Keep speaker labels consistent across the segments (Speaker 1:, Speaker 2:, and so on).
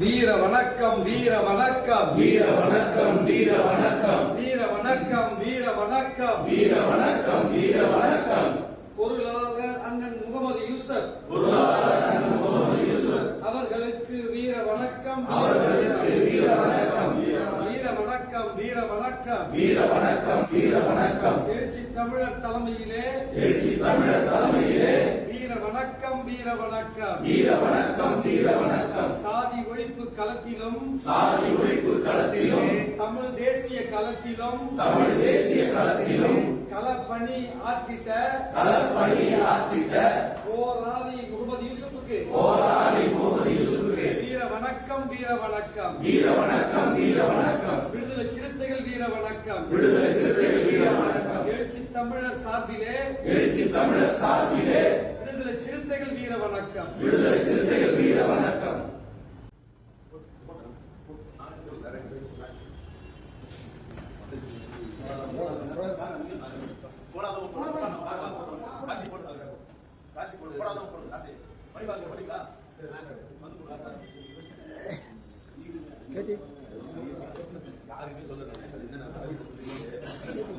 Speaker 1: வீர வணக்கம் வீர வணக்கம்
Speaker 2: வீர வணக்கம் வீர வணக்கம்
Speaker 1: வீர வணக்கம் வீர வணக்கம்
Speaker 2: வீர வணக்கம் வீர வணக்கம்
Speaker 1: பொருளாளர் அண்ணன் முகமது யூசப்.
Speaker 2: பொருளாளர் அண்ணன் முகமது யூசுப்.
Speaker 1: அவர்களுக்கு வீர வணக்கம்
Speaker 2: அவர்களுக்கு வீர வணக்கம்
Speaker 1: வீர வணக்கம் வீர வணக்கம்
Speaker 2: வீர வணக்கம் வீர வணக்கம்
Speaker 1: எழுச்சி தமிழர் தலைமையிலே
Speaker 2: எழுச்சி தமிழர் தலைமையிலே
Speaker 1: வீர வணக்கம் வீர வணக்கம்.
Speaker 2: வீர வணக்கம் வீர வணக்கம்.
Speaker 1: சாதி ஒழிப்பு களத்திலும்
Speaker 2: சாதி ஒழிப்பு களத்திலும்
Speaker 1: தமிழ் தேசிய களத்திலும்
Speaker 2: தமிழ் தேசிய களத்திலும்
Speaker 1: களப்பணி ஆற்றிட்ட
Speaker 2: களப்பணி ஆற்றிட்ட
Speaker 1: போராளி முகமது யூசுப்புக்கு.
Speaker 2: போராளி முகமது யூசுஃபுக்கு
Speaker 1: வீர வணக்கம் வீர வணக்கம்.
Speaker 2: வீர வணக்கம் வீர வணக்கம்.
Speaker 1: விடுதலை சிறுத்தைகள் வீர வணக்கம்.
Speaker 2: விடுதலை சிறுத்தைகள் வீர வணக்கம்.
Speaker 1: எழுச்சி தமிழர் சார்பிலே
Speaker 2: எழுச்சி தமிழர் சார்பிலே
Speaker 1: வணக்கம்.
Speaker 2: விடுதலை சிறுத்தைகள் வீர வணக்கம்.
Speaker 3: கேட்டி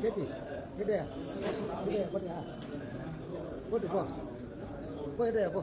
Speaker 3: கேட்டி கேட்டியா? கேட்டியா? போட்டியா? போட்டு போ போ.